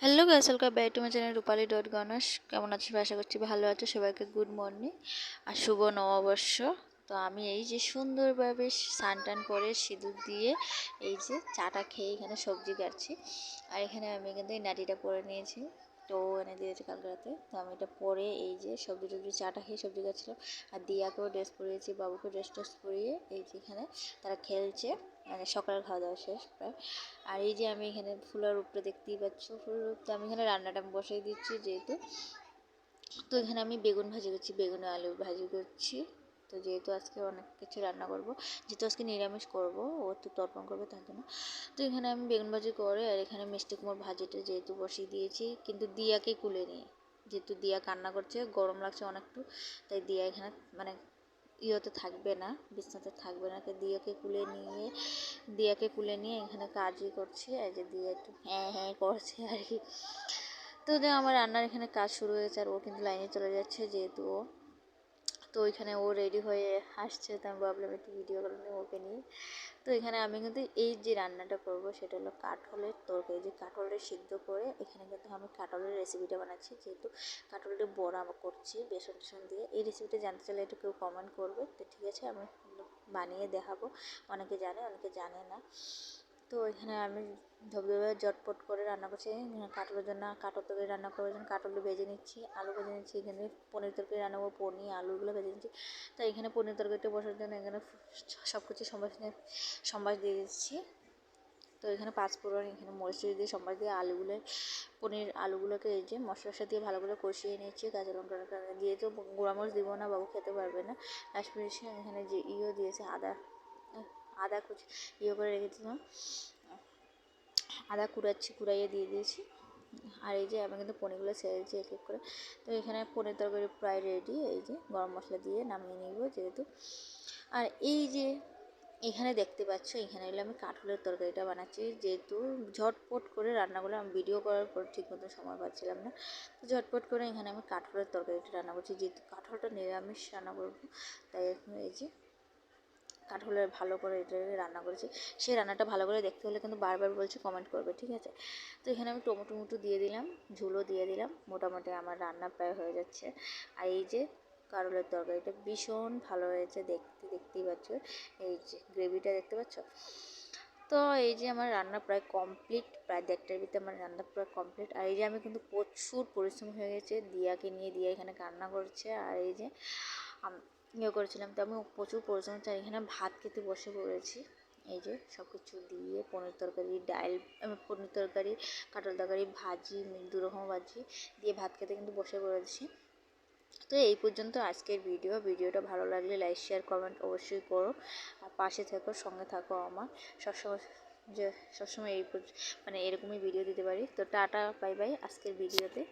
Hello guys welcome back to my channel Rupali dot Ganesh কেমন আছো? আশা করছি ভালো আছো। সবাইকে গুড মর্নিং আর শুভ নববর্ষ। তো আমি এই যে সুন্দরভাবে স্নান টান করে সিঁদুর দিয়ে এই যে চাটা খেয়ে এখানে সবজি কাটছি। আর এখানে আমি কিন্তু এই নাটিটা পরে নিয়েছি। তো এনে দিয়েছে কালকে রাতে। তো আমি এটা পরে এই যে সবজি টবজি চাটা খেয়ে সবজি কাটছিলাম আর দিয়াকেও ড্রেস পরিয়েছি বাবুকে ড্রেস ট্রেস পরিয়ে এই যে এখানে তারা খেলছে। মানে সকালের খাওয়া দাওয়া শেষ প্রায়। আর এই যে আমি এখানে ফুলের উপরে দেখতেই পাচ্ছ। ফুলের উপরে আমি এখানে রান্নাটা আমি বসিয়ে দিচ্ছি যেহেতু। তো এখানে আমি বেগুন ভাজি করছি, বেগুন আলু ভাজি করছি। তো যেহেতু আজকে অনেক কিছু রান্না করব, যেহেতু আজকে নিরামিষ করব, ও তো তর্পণ করবে তার জন্য। তো এখানে আমি বেগুন ভাজি করে আর এখানে মিষ্টি কুমড় ভাজিটা যেহেতু বসিয়ে দিয়েছি, কিন্তু দিয়াকে কুলে নিয়ে যেহেতু দিয়া কান্না করছে, গরম লাগছে অনেকটু, তাই দিয়া এখানে মানে ইয়েতে থাকবে না, বিছনাতে থাকবে না। দিয়াকে কুলে নিয়ে, দিয়াকে কুলে নিয়ে এখানে কাজই করছি, এই যে দিয়া একটু হ্যাঁ হ্যাঁ করছে আর কি। তো আমার রান্নার এখানে কাজ শুরু হয়েছে আর ও কিন্তু লাইনে চলে যাচ্ছে, যেহেতু ও তো ওইখানে ও রেডি হয়ে আসছে, তো আমি ভাবলাম একটু ভিডিও করে নিই ওকে নিয়ে। তো এখানে আমি কিন্তু এই যে রান্নাটা করব, সেটা হলো কাঠলের তরকারি। যে কাঠলের সিদ্ধ করে এখানে কিন্তু আমি কাঠলের রেসিপিটা বানাচ্ছি, যেহেতু কাঠলের বড়া করছি বেসন টেসন দিয়ে। এই রেসিপিটা জানতে চাইলে একটু কেউ কমেন্ট করবে। তো ঠিক আছে, আমি বানিয়ে দেখাবো। অনেকে জানে অনেকে জানে না। তো এখানে আমি ধবধবে জটপট করে রান্না করছি। কাটলের জন্য কাটল তরকারি রান্না করার জন্য কাটলটা ভেজে নিচ্ছি, আলু ভেজে নিচ্ছি, এখানে পনির তরকারি রান্না করব, পনির, আলুগুলো ভেজে নিচ্ছি। তো এখানে পনির তরকারিটা বসার জন্য এখানে সব কিছু সম্বাস সম্বাস দিয়ে দিচ্ছি। তো এখানে পাঁচফোড়ন এখানে মরিচ দিয়ে সম্বাস দিয়ে আলুগুলো, পনির, আলুগুলোকে এই যে মশলা দিয়ে ভালো করে কষিয়ে নিচ্ছি। কাঁচা লঙ্কা দিয়ে তো গুঁড়ামরিচ দিব না, বাবু খেতে পারবে না। লাস্ট এখানে যে ইও দিয়েছে, আদা আদা কুচি ইয়ে করে রেখেছিলাম। আদা কুড়াচ্ছি, কুড়াইয়ে দিয়ে দিয়েছি। আর এই যে আমি কিন্তু পনিরগুলো ছেড়েছি এক এক করে। তো এখানে পনির তরকারি প্রায় রেডি এই যে গরম মশলা দিয়ে নামিয়ে নিব যেহেতু। আর এই যে এখানে দেখতে পাচ্ছ, এখানে হলে আমি কাঠলের তরকারিটা বানাচ্ছি। যেহেতু ঝটপট করে রান্নাগুলো আমি ভিডিও করার পর ঠিক মতো সময় পাচ্ছিলাম না। তো ঝটপট করে এখানে আমি কাঠলের তরকারিটা রান্না করছি। যেহেতু কাঠলটা নিরামিষ রান্না করব, তাই এই যে কাঠলের ভালো করে এটা রান্না করেছি। সেই রান্নাটা ভালো করে দেখতে হলে কিন্তু বারবার বলছি কমেন্ট করবে, ঠিক আছে? তো এখানে আমি টমেটো মুটো দিয়ে দিলাম ঝুলো দিয়ে দিলাম, মোটামুটি আমার রান্না প্রায় হয়ে যাচ্ছে। আর এই যে কারলের তরকারিটা ভীষণ ভালো হয়েছে দেখতে, দেখতেই পাচ্ছ। এই যে গ্রেভিটা দেখতে পাচ্ছ? তো এই যে আমার রান্না প্রায় কমপ্লিট প্রায় দেড়টার ভিতরে আমার রান্না প্রায় কমপ্লিট আর এই যে আমি কিন্তু প্রচুর পরিশ্রম হয়ে গেছে, দিয়াকে নিয়ে, দিয়া এখানে রান্না করছে। আর এই যে ইয়ে করেছিলাম তো আমি প্রচুর পরিশ্রম চাই। এখানে ভাত খেতে বসে পড়েছি। এই যে সব কিছু দিয়ে পনির তরকারি, ডাল পনির তরকারি, কাঁঠাল তরকারি, ভাজি দু রকম ভাজি দিয়ে ভাত খেতে কিন্তু বসে পড়েছি। তো এই পর্যন্ত আজকের ভিডিও। ভিডিওটা ভালো লাগলে লাইক, শেয়ার, কমেন্ট অবশ্যই করো। আর পাশে থাকো, সঙ্গে থাকো আমার। সবসময় যে সবসময় এই মানে এরকমই ভিডিও দিতে পারি। তো টাটা, বাই বাই আজকের ভিডিওতে।